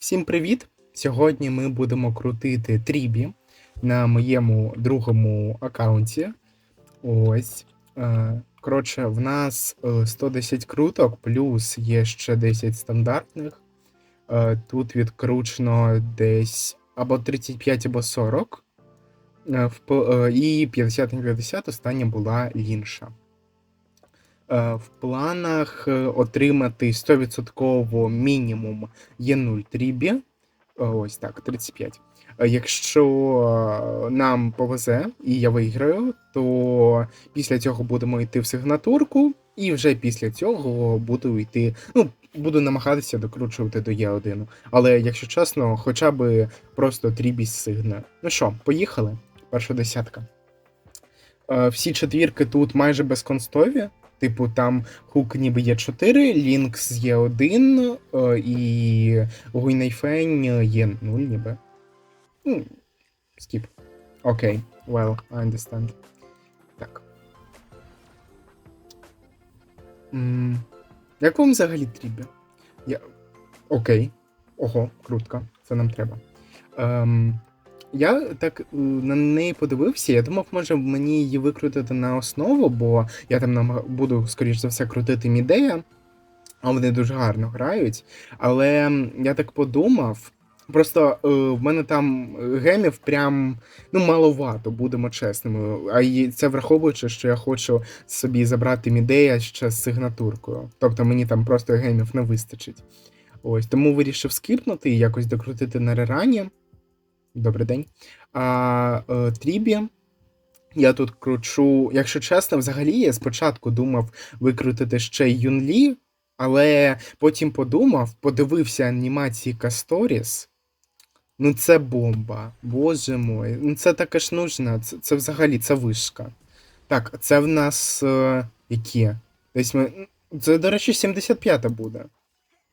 Всім привіт! Сьогодні ми будемо крутити трібі на моєму другому аккаунті. Ось. Е, Коротше, в нас е, 110 круток, плюс є ще 10 стандартних. Е, Тут відкручено десь або 35, або 40. Е, в п- е, І 50 на 50 остання була інша. Е, В планах е, отримати 100% мінімум є 0 трібі. Е, Ось так, 35. Е, Якщо нам повезе і я виграю, то після цього будемо йти в сигнатурку, і вже після цього буду йти. Ну, буду намагатися докручувати до Є1. Але, якщо чесно, хоча б просто трібі сигна. Ну що, поїхали? Перша десятка. Всі четвірки тут майже безконстові. Типу, там хук ніби є 4, Лінкс є 1, е, і Гуйнайфень є 0 ніби. Ну, скіп. Окей, well, I understand. Так. М, Як вам взагалі трібі? Я... Окей. Ого, крутка. Це нам треба. Ем, я так е, на неї подивився, я думав, може мені її викрутити на основу, бо я там намаг... буду, скоріш за все, крутити мідея, а вони дуже гарно грають. Але я так подумав. Просто е, в мене там гемів прям ну маловато, будемо чесними. А це враховуючи, що я хочу собі забрати мідея ще з сигнатуркою. Тобто мені там просто гемів не вистачить. Ось тому вирішив скіпнути і якось докрутити на рерані. Добрий день. А е, Трібі. Я тут кручу. Якщо чесно, взагалі я спочатку думав викрутити ще й Юнлі, але потім подумав, подивився анімації Касторіс. Ну, це бомба. Боже мой. Ну це таке ж нужно. Це, це взагалі це вишка. Так, це в нас е, які? Десь ми. Це, до речі, 75-та буде.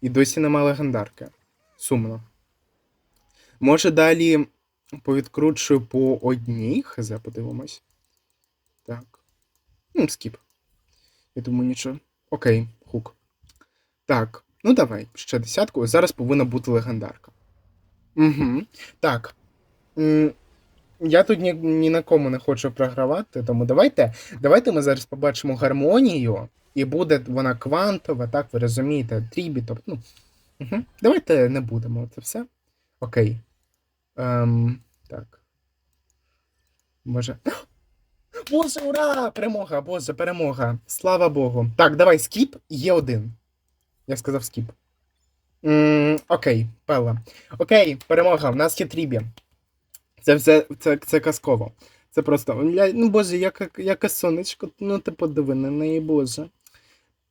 І досі нема легендарки. Сумно. Може далі повідкручую по одній, хз, подивимось. Так. Ну, скіп. Я думаю, нічого. Окей, хук. Так, ну давай, ще десятку. Зараз повинна бути легендарка. Угу. Так. Я тут ні, ні на кому не хочу програвати, тому давайте, давайте ми зараз побачимо гармонію, і буде вона квантова, так, ви розумієте, трібі, тобто, ну. Угу. Давайте не будемо це все. Окей. Ем, так. Боже. Боже, ура! Перемога! Боже, перемога! Слава Богу. Так, давай скіп, є один. Я сказав скіп. м окей, Пелла. Окей, перемога, в нас є трібі. Це все це, це казково. Це просто. Ну, боже, яке, яке сонечко, ну ти подиви на неї, боже.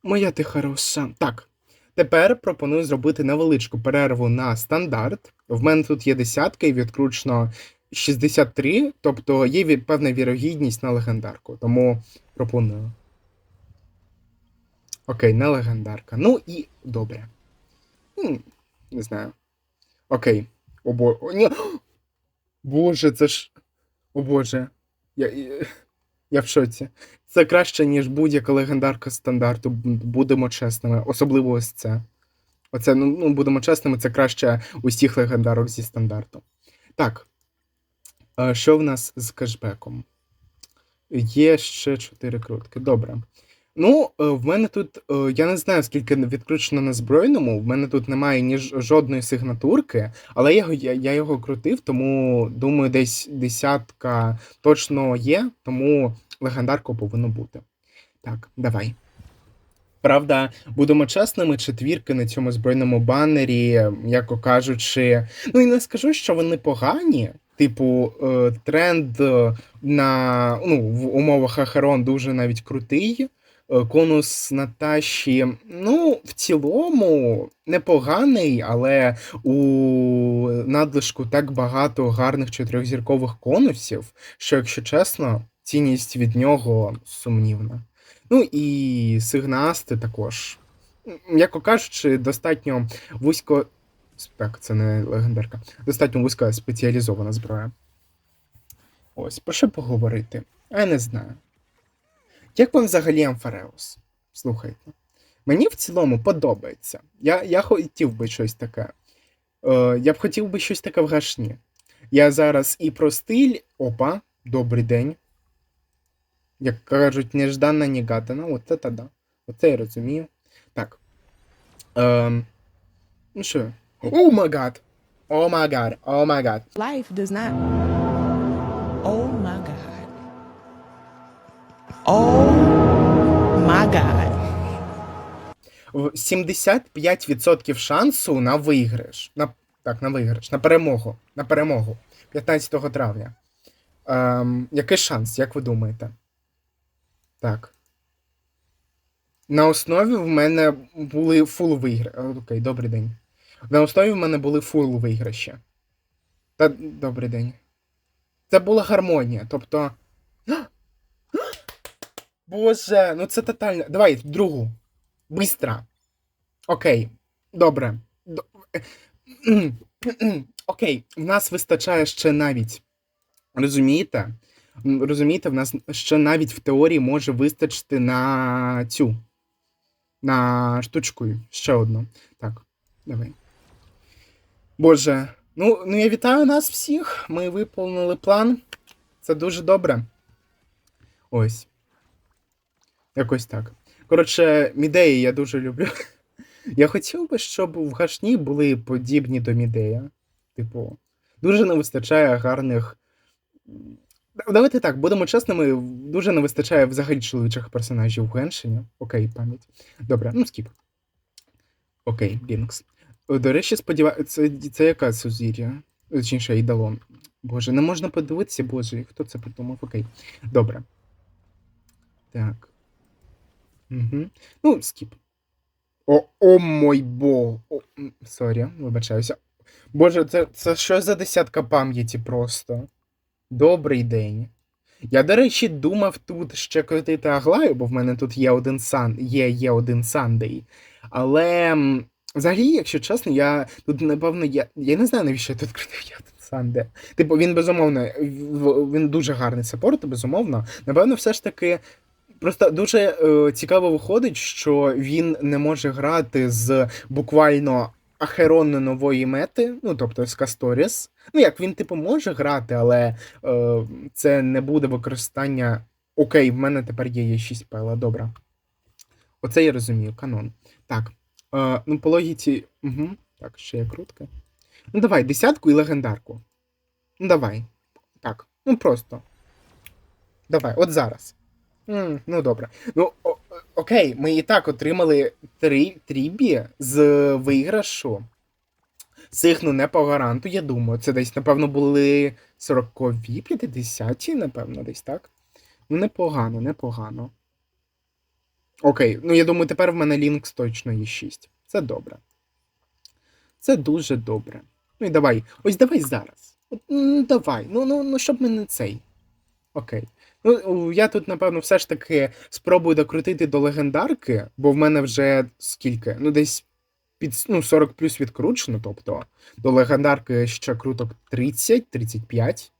Моя ти хороша. Так. Тепер пропоную зробити невеличку перерву на стандарт. В мене тут є десятка і відкручено 63, тобто є певна вірогідність на легендарку, тому пропоную. Окей, не легендарка. Ну і добре. М, не знаю. Окей. О, бо... О, ні. Боже, це ж. О Боже. Я, я, в шоці. Це краще, ніж будь-яка легендарка стандарту, будемо чесними. Особливо ось це. Оце, ну, ну, будемо чесними, це краще усіх легендарок зі стандарту. Так. Е, Що в нас з кешбеком? Є ще 4 крутки. Добре. Ну, е, в мене тут, е, я не знаю, скільки відкручено на збройному, в мене тут немає ні жодної сигнатурки, але я, я, його крутив, тому думаю, десь десятка точно є, тому легендарка повинно бути. Так, давай. Правда, будемо чесними, четвірки на цьому збройному банері, м'яко кажучи, ну і не скажу, що вони погані. Типу, е, тренд на ну, в умовах Ахерон дуже навіть крутий. Е, Конус Наташі, ну, в цілому непоганий, але у надлишку так багато гарних чотирьохзіркових конусів, що, якщо чесно, цінність від нього сумнівна. Ну і сигнасти також. М'яко кажучи, достатньо вузько. Так, це не легендарка. Достатньо вузько спеціалізована зброя. Ось, про що поговорити? Я не знаю. Як вам взагалі Амфареус? Слухайте. Мені в цілому подобається. Я, я хотів би щось таке. Е, я б хотів би щось таке в гашні. Я зараз і про стиль. Опа, добрий день. Як кажуть, неждана, негадана. Оце та да. Оце я розумію. Так. Ем, ну що? О май гад! О май гад! О май гад! Life does not. Oh my God. 75% шансу на виграш. На, так, на виграш, на перемогу. На перемогу. 15 травня. Ем, який шанс, як ви думаєте? Так. На основі в мене були фул виграші. Окей, добрий день. На основі в мене були фул виграші. Та добрий день. Це була гармонія. Тобто. Боже, ну це тотально. Давай, другу. Быстро. Окей. Добре. До- Окей, в нас вистачає ще навіть. Розумієте? Розумієте, в нас ще навіть в теорії може вистачити на цю. На штучку. Ще одну. Так, давай. Боже. Ну, ну я вітаю нас всіх. Ми виповнили план. Це дуже добре. Ось. Якось так. Коротше, мідеї я дуже люблю. Я хотів би, щоб в гашні були подібні до мідея. Типу, дуже не вистачає гарних. Давайте так, будемо чесними, дуже не вистачає взагалі чоловічих персонажів в Геншині. Окей, пам'ять. Добре, ну скіп. Окей, Бінкс. До речі, сподіваюся, це, це яка сузір'я? Точніше, Ідалон. Боже, не можна подивитися, боже, хто це придумав? Окей. Добре. Так. Угу. Ну, скіп. О, о мой бог. О, сорі, вибачаюся. Боже, це, це що за десятка пам'яті просто? Добрий день. Я, до речі, думав тут ще крутити Аглаю, бо в мене тут є один сан, є, є один Сандей. Але взагалі, якщо чесно, я тут, напевно, я, я не знаю, навіщо я тут крутив є один Санде. Типу, він безумовно, він дуже гарний саппорт, безумовно. Напевно, все ж таки. Просто дуже е, цікаво виходить, що він не може грати з буквально ахеронно нової мети, ну тобто з Касторіс. Ну як він типу може грати, але е, це не буде використання. Окей, в мене тепер є, є 6 пела, добре. Оце я розумію, канон. Так. Е, ну, по логіці. Угу, так, ще є крутка. Ну давай, десятку і легендарку. Ну давай. Так. Ну просто. Давай, от зараз. М, ну добре. Ну, окей, ми і так отримали три трібі з виграшу. Цих, ну, не по гаранту, я думаю. Це десь, напевно, були 40-ві, 50-ті, напевно, десь так. Ну, непогано, непогано. Окей, ну я думаю, тепер в мене Лінкс точно є 6. Це добре. Це дуже добре. Ну і давай. Ось давай зараз. От, ну, давай. Ну, ну, ну, щоб ми не цей. Окей. Ну, я тут, напевно, все ж таки спробую докрутити до легендарки, бо в мене вже скільки? Ну, десь під ну, 40 плюс відкручено, тобто до легендарки ще круток 30-35.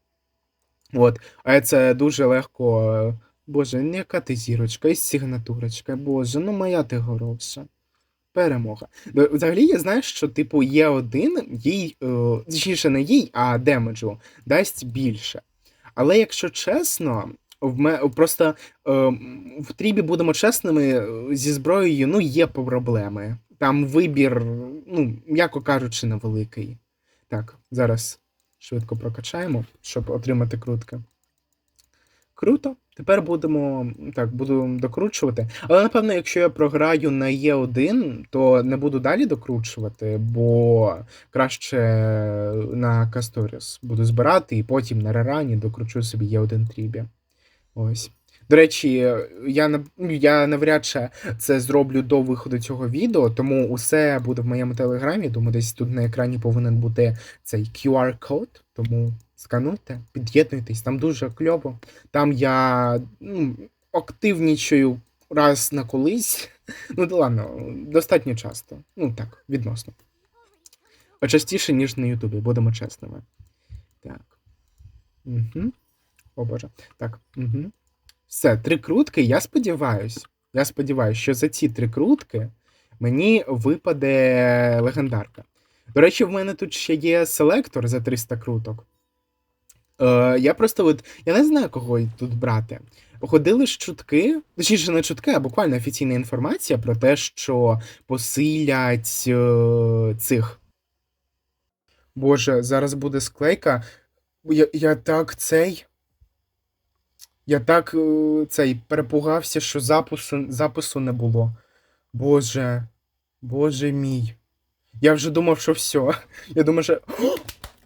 От. А це дуже легко. Боже, ну яка ти зірочка, і сигнатурочка. Боже, ну моя ти хороша. Перемога. Взагалі, я знаю, що, типу, є один, їй, е, точніше, не їй, а демеджу дасть більше. Але якщо чесно, в ме... просто е, в трібі будемо чесними, е, зі зброєю ну, є проблеми. Там вибір, ну, м'яко кажучи, невеликий. Так, зараз швидко прокачаємо, щоб отримати крутки. Круто. Тепер будемо так, буду докручувати. Але напевно, якщо я програю на Е1, то не буду далі докручувати, бо краще на Касторіс буду збирати і потім на Рерані докручу собі Е1 трібі. Ось. До речі, я ну, я навряд чи це зроблю до виходу цього відео, тому усе буде в моєму телеграмі. Думаю, десь тут на екрані повинен бути цей QR-код. Тому скануйте, під'єднуйтесь, там дуже кльово. Там я ну, активнічаю раз на колись. Ну, да ладно, достатньо часто. Ну так, відносно. Частіше, ніж на Ютубі, будемо чесними. Так. Угу. О Боже. Так. Угу. Все, три крутки. Я сподіваюсь. Я сподіваюся, що за ці три крутки мені випаде легендарка. До речі, в мене тут ще є селектор за 300 круток. Е, я просто от, я не знаю, кого тут брати. Ходили ж чутки, точніше не чутки, а буквально офіційна інформація про те, що посилять е, цих. Боже, зараз буде склейка. Я, я так цей. Я так е, цей перепугався, що запису, запису не було. Боже, боже мій. Я вже думав, що все. Я думав, що. О!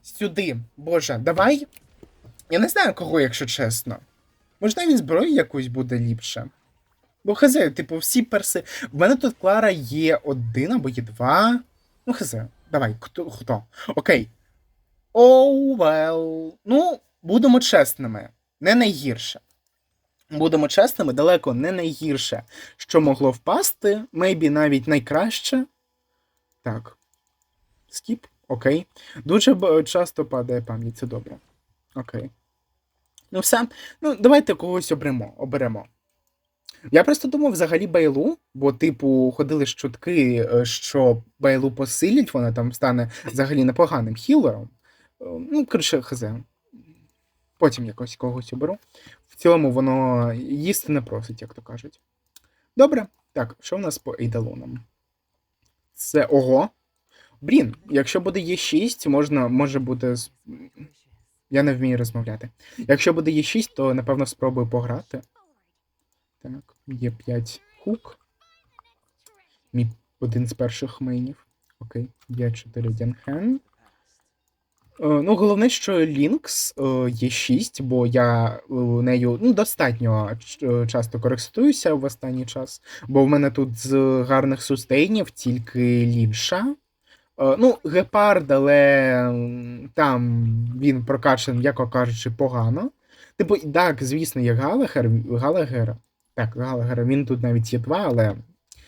Сюди. Боже, давай. Я не знаю кого, якщо чесно. Може, навіть зброю якусь буде ліпше. Бо хз, типу, всі перси. В мене тут Клара є один або є два. Ну, хз, давай, хто? хто? Окей. Оу, вел. Ну, будемо чесними. Не найгірше. Будемо чесними, далеко не найгірше, що могло впасти, мейбі навіть найкраще. Так. Скіп, окей. Дуже часто падає пам'ять, це добре. Окей. Ну, все. Ну, давайте когось оберемо. оберемо. Я просто думав взагалі Байлу, бо, типу, ходили чутки, е, що Байлу посилять, вона там стане взагалі непоганим хілером. Е, Ну, коротше, хз. Потім якось когось оберу. В цілому воно їсти не просить, як то кажуть. Добре. Так, що в нас по ейдалонам? Це ого. Блін, якщо буде Є6, можна, може бути. Я не вмію розмовляти. Якщо буде Є6, то напевно спробую пограти. Так, є 5 хук. Мій один з перших мейнів. Окей, є 4 Дянхен. Е, Ну, головне, що Лінкс е, є 6, бо я е, нею ну, достатньо часто користуюся в останній час, бо в мене тут з гарних сустейнів тільки лінша. Ну, гепард, але там він прокачаний, м'яко кажучи, погано. Типу, так, звісно, є Галагер, Галагер. Так, Галагер, він тут навіть є два, але.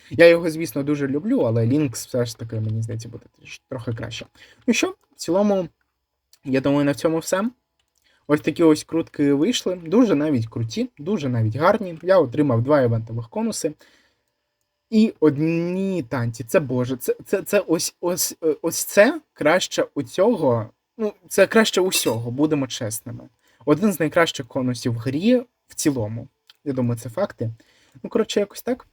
Я його, звісно, дуже люблю, але Лінкс все ж таки, мені здається, буде трохи краще. Ну що, в цілому, я думаю, на цьому все. Ось такі ось крутки вийшли. Дуже навіть круті, дуже навіть гарні. Я отримав два івентових конуси. І одні танці. Це Боже, це, це, це ось, ось, ось це краще у цього. Ну, це краще усього, будемо чесними. Один з найкращих конусів в грі в цілому. Я думаю, це факти. Ну, коротше, якось так.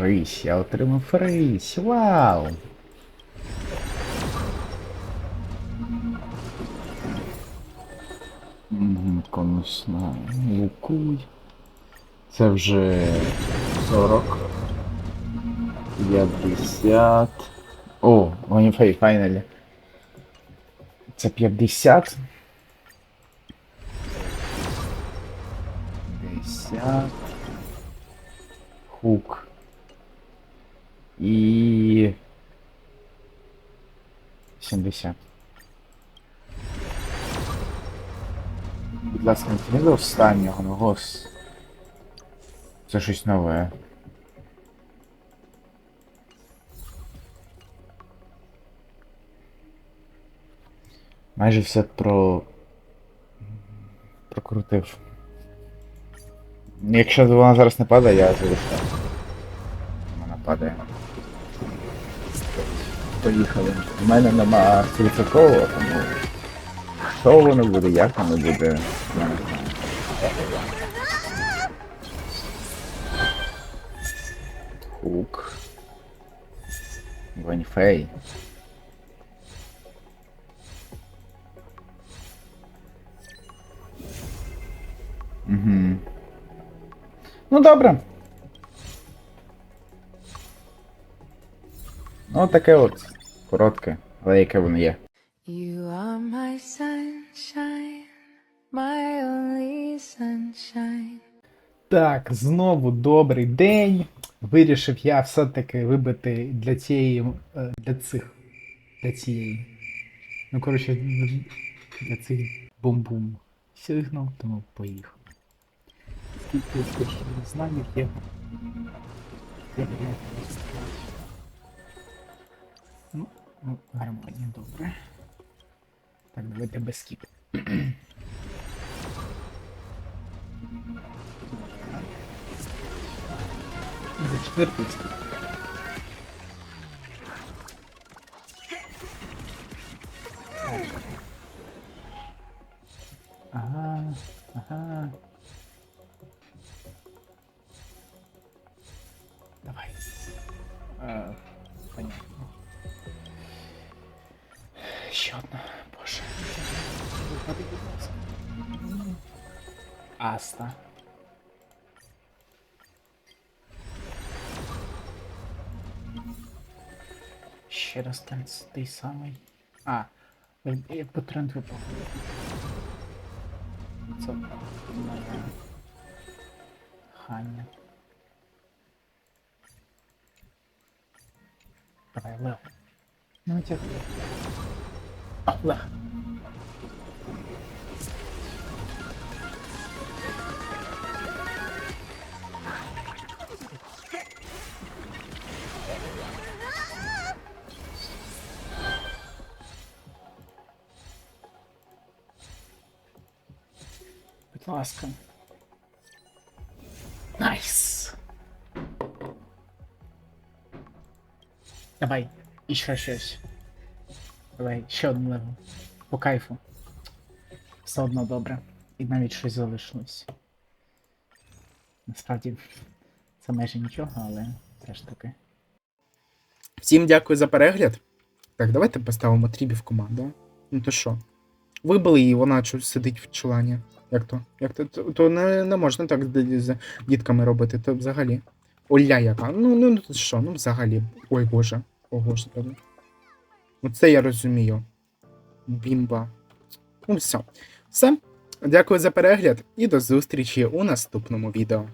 Рись, я отримав рись. Вау! Конусна. Лукуй. Це вже 40. 50. О, Ваніфей, файналі. Це 50. 50. Хук. І. 70. Будь ласка, не до останнього, ну гос. Це щось нове. Майже все про. прокрутив. Якщо вона зараз не падає, я залишаю. Вона падає. Поїхали. У мене нема стовідсоткового, тому що воно буде, як воно буде, я не знаю. Ваньфей. Угу. Ну добре. Ну, таке от коротке, але яке воно є. You are my sunshine, my only sunshine. Так, знову добрий день. Вирішив я все-таки вибити для цієї. е, для цих. Для цієї. Ну, коротше, для цих бум-бум сигнал, тому поїхав. Скільки знанів є. Ну, ну, гармонія, добре. Так, давайте без скіп. За четвертий скіп. Ще раз там той самий. А, я по тренд випав. Це Ханя. Давай, Лев. Ну, тихо. А, ласка. Найс. Давай, і ще щось. Давай, ще один левел. По кайфу. Все одно добре. І навіть щось залишилось. Насправді, це майже нічого, але все ж таки. Всім дякую за перегляд. Так, давайте поставимо Трібі в команду. Ну то що? Вибили її, вона сидить в чолані. Як то? Як то? То, то не, не можна так з, дітками робити, то взагалі. Оля яка. Ну, ну, ну що, ну взагалі. Ой боже. О господи. Ну це я розумію. Бімба. Ну все. Все. Дякую за перегляд і до зустрічі у наступному відео.